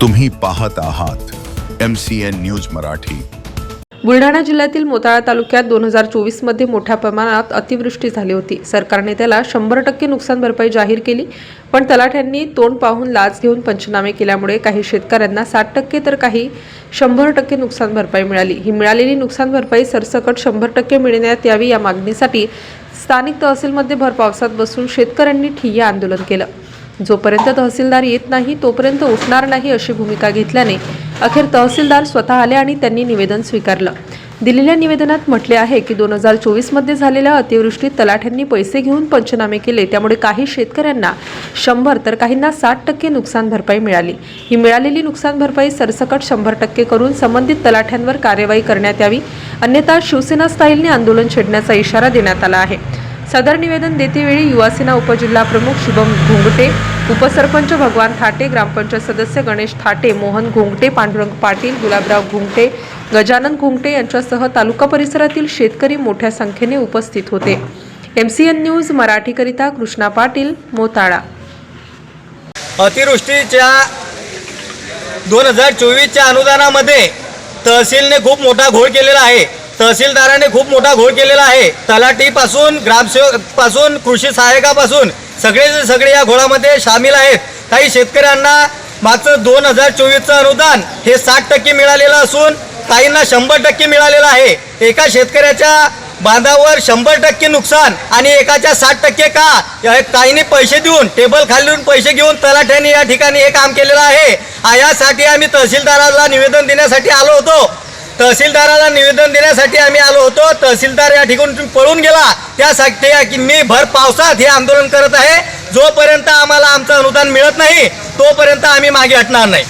तुम्ही पाहत आहात M C N news Marathi. Buldhana जिल्ह्यातील मोताळा तालुक्यात दोन हजार चोवीसमध्ये मोठ्या प्रमाणात अतिवृष्टी झाली होती. सरकारने त्याला शंभर टक्के नुकसान भरपाई जाहीर केली पण तलाठ्यांनी तोंड पाहून लाच घेऊन पंचनामे केल्यामुळे काही शेतकऱ्यांना साठ टक्के तर काही शंभर टक्के नुकसान भरपाई मिळाली. ही मिळालेली नुकसान भरपाई सरसकट शंभर टक्के मिळण्यात यावी या मागणीसाठी स्थानिक तहसीलमध्ये भर पावसात बसून शेतकऱ्यांनी ठिय्या आंदोलन केलं. जोपर्यंत तहसीलदार येत नाही तोपर्यंत उठणार नाही अशी भूमिका घेतल्याने अखेर तहसीलदार स्वतः आले आणि त्यांनी निवेदन स्वीकारलं. दिलेल्या निवेदनात म्हटले आहे की दोन हजार चोवीसमध्ये झालेल्या अतिवृष्टीत तलाठ्यांनी पैसे घेऊन पंचनामे केले. त्यामुळे काही शेतकऱ्यांना शंभर तर काहींना साठ टक्के नुकसान भरपाई मिळाली. ही मिळालेली नुकसान भरपाई सरसकट शंभर टक्के करून संबंधित तलाठ्यांवर कार्यवाही करण्यात यावी. अन्यथा शिवसेना स्टाईलने आंदोलन छेडण्याचा इशारा देण्यात आला आहे. सदर निवेदन देतेवेळी युवासेना उपजिल्हा प्रमुख शुभम घोंगटे उपसरपंच भगवान थाटे ग्रामपंचायत सदस्य गणेश थाटे मोहन घोंगटे पांडुरंग पाटील गुलाबराव घोंगटे गजानन घोंगटे यांच्यासह तालुका परिसरातील शेतकरी मोठ्या संख्येने उपस्थित होते. एम सी एन न्यूज मराठीकरिता कृष्णा पाटील मोताळा. अतिवृष्टीच्या दोन हजार चोवीसच्या अनुदानामध्ये तहसीलने खूप मोठा घोळ केलेला आहे. तहसीलदाराने खूप मोठा घोळ केलेला आहे. तलाठीपासून ग्रामसेवकपासून कृषी सहाय्यकापासून सगळे सगळे या घोळामध्ये सामील आहेत. काही शेतकऱ्यांना मागचं दोन हजार चोवीसचं अनुदान हे साठ टक्के मिळालेलं असून काहींना शंभर टक्के मिळालेलं आहे. एका शेतकऱ्याच्या बांधावर शंभर टक्के नुकसान आणि एकाच्या साठ टक्के का? या- काहींनी पैसे देऊन टेबल खालून पैसे घेऊन तलाठ्याने या ठिकाणी हे काम केलेलं आहे. यासाठी आम्ही तहसीलदाराला निवेदन देण्यासाठी आलो होतो. तहसीलदाराला निवेदन देण्यासाठी आम्ही आलो होतो. तहसीलदार या ठिकाणी पळून गेला. त्यासाठी की मी भर पावसात हे आंदोलन करत आहे. जोपर्यंत आम्हाला आमचं अनुदान मिळत नाही तोपर्यंत आम्ही मागे हटणार नाही.